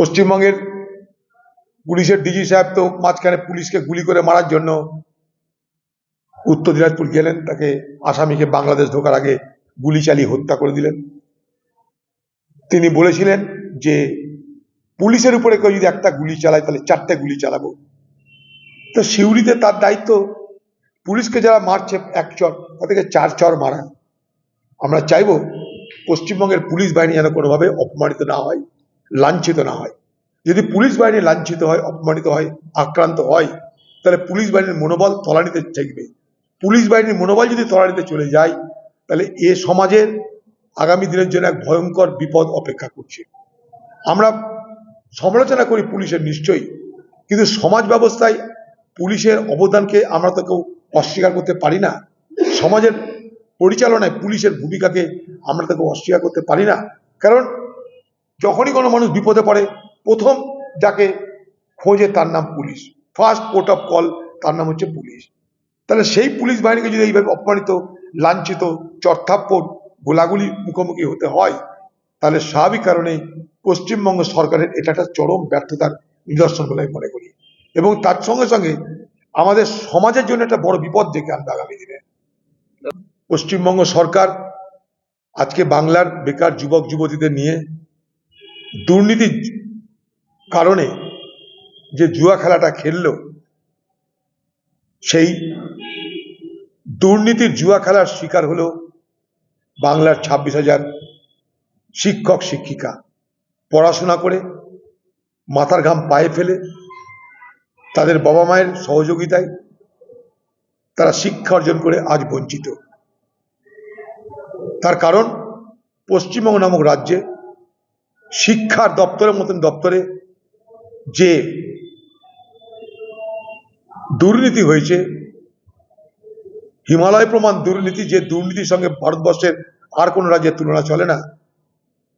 পশ্চিমবঙ্গের পুলিশের ডিজি সাহেব তো মাঝখানে পুলিশকে গুলি করে মারার জন্য উত্তর দিনাজপুর গেলেন, তাকে আসামিকে বাংলাদেশ ঢোকার আগে গুলি চালিয়ে হত্যা করে দিলেন। তিনি বলেছিলেন যে, পুলিশের উপরে কেউ যদি একটা গুলি চালায়, তাহলে চারটে গুলি চালাবো। তো সিউড়িতে তার দায়িত্ব, পুলিশকে যারা মারছে, এক চর, তাদেরকে চার চর মারা আমরা চাইব পশ্চিমবঙ্গের পুলিশ বাহিনী যেন কোনোভাবে অপমানিত না হয়। লাঞ্ছিত না হয়। যদি পুলিশ বাহিনী লাঞ্ছিত হয়, অপমানিত হয়, আক্রান্ত হয়, তাহলে পুলিশ বাহিনীর মনোবল তলানিতে ঠেকবে। পুলিশ বাহিনীর মনোবল যদি তলানিতে চলে যায়, তাহলে এ সমাজের আগামী দিনের জন্য এক ভয়ঙ্কর বিপদ অপেক্ষা করছে। আমরা সমালোচনা করি পুলিশের নিশ্চয়ই, কিন্তু সমাজ ব্যবস্থায় পুলিশের অবদানকে আমরা তো কেউ অস্বীকার করতে পারি না। সমাজের পরিচালনায় পুলিশের ভূমিকাকে আমরা তো কেউ অস্বীকার করতে পারি না। কারণ যখনই কোনো মানুষ বিপদে পড়ে, প্রথম যাকে খোঁজে তার নাম police. First port of call তার নাম হচ্ছে পুলিশ। তাহলে সেই পুলিশ বাহিনীকে যদি এইভাবে অপমানিত, লাঞ্ছিত চর্থাপ্পর গোলাগুলি মুখোমুখি হতে হয়, তাহলে স্বাভাবিক কারণে পশ্চিমবঙ্গ সরকারের এটা একটা চরম ব্যর্থতার নিদর্শন বলে মনে করি। এবং তার সঙ্গে সঙ্গে আমাদের সমাজের জন্য একটা বড় বিপদ ডেকে আনবে আগামী দিনে। পশ্চিমবঙ্গ সরকার আজকে বাংলার বেকার যুবক যুবতীদের নিয়ে দুর্নীতির কারণে যে জুয়া খেলাটা খেললো, সেই দুর্নীতির জুয়া খেলার শিকার হলো বাংলার ছাব্বিশ হাজার শিক্ষক, শিক্ষিকা। পড়াশোনা করে, মাথার ঘাম পায়ে ফেলে, তাদের বাবা মায়ের সহযোগিতায় তারা শিক্ষা অর্জন করে আজ বঞ্চিত। তার কারণ পশ্চিমবঙ্গ নামক রাজ্যে শিক্ষার দপ্তরের মতন দপ্তরে যে দুর্নীতি হয়েছে, হিমালয় প্রমাণ দুর্নীতি, যে দুর্নীতির সঙ্গে ভারতবর্ষের আর কোনো রাজ্যের তুলনা চলে না,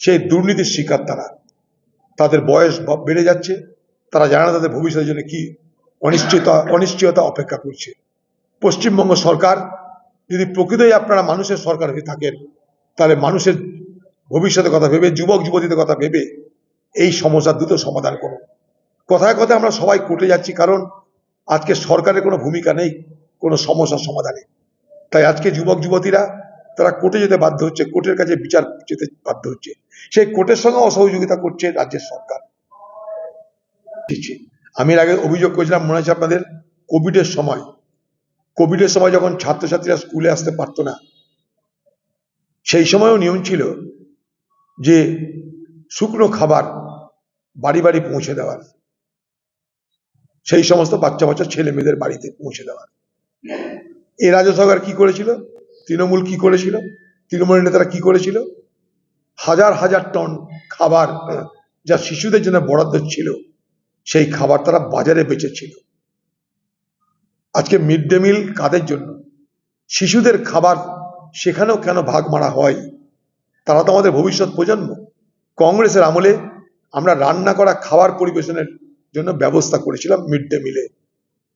সেই দুর্নীতির শিকার তারা। তাদের বয়স বেড়ে যাচ্ছে, তারা জানে না তাদের ভবিষ্যতের জন্য কি অনিশ্চয়তা অনিশ্চয়তা অপেক্ষা করছে। পশ্চিমবঙ্গ সরকার, যদি প্রকৃতই আপনারা মানুষের সরকার হয়ে থাকেন, তাহলে মানুষের ভবিষ্যতের কথা ভেবে, যুবক যুবতীদের কথা ভেবে এই সমস্যার দ্রুত সমাধান করুন কথায় কথায় আমরা সবাই কোর্টে যাচ্ছি কারণ আজকে সরকারের কোনো ভূমিকা নেই, কোনো সমস্যার সমাধানে তাই আজকে যুবক যুবতীরা, তারা কোর্টে যেতে বাধ্য হচ্ছে, কোর্টের কাছে বিচার যেতে বাধ্য হচ্ছে। সেই কোর্টের সঙ্গে অসহযোগিতা করছে রাজ্যের সরকার। আমি আগে অভিযোগ করেছিলাম, মনে হচ্ছে আপনাদের? কোভিডের সময়। কোভিডের সময় যখন ছাত্রছাত্রীরা স্কুলে আসতে পারতো না, সেই সময়ও নিয়ম ছিল যে শুকনো খাবার বাড়ি বাড়ি পৌঁছে দেওয়ার, সেই সমস্ত বাচ্চা বাচ্চা ছেলে মেয়েদের বাড়িতে পৌঁছে দেওয়ার। এ রাজ্য সরকার কি করেছিল? তৃণমূল কি করেছিল? তৃণমূলের নেতারা কি করেছিল? হাজার হাজার টন খাবার, যা শিশুদের জন্য বরাদ্দ ছিল, সেই খাবার তারা বাজারে বেচেছিল। আজকে মিড ডে মিল কাদের জন্য? শিশুদের খাবার সেখানেও কেন ভাগ মারা হয়? তারা তো আমাদের ভবিষ্যৎ প্রজন্ম। কংগ্রেসের আমলে আমরা রান্না করা খাবার পরিবেশনের জন্য ব্যবস্থা করেছিলাম মিড ডে মিলে।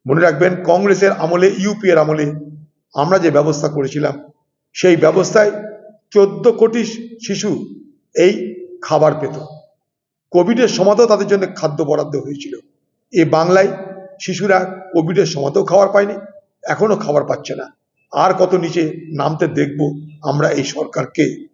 মনে রাখবেন, কংগ্রেসের আমলে ইউপি এর আমলে আমরা যে ব্যবস্থা করেছিলাম, সেই ব্যবস্থায় চোদ্দ কোটি শিশু এই খাবার পেত। কোভিডের সময়তেও তাদের জন্য খাদ্য বরাদ্দ হয়েছিল। এ বাংলায় শিশুরা কোভিডের সময়তেও খাবার পায়নি এখনও খাবার পাচ্ছে না। আর কত নিচে নামতে দেখব আমরা এই সরকারকে।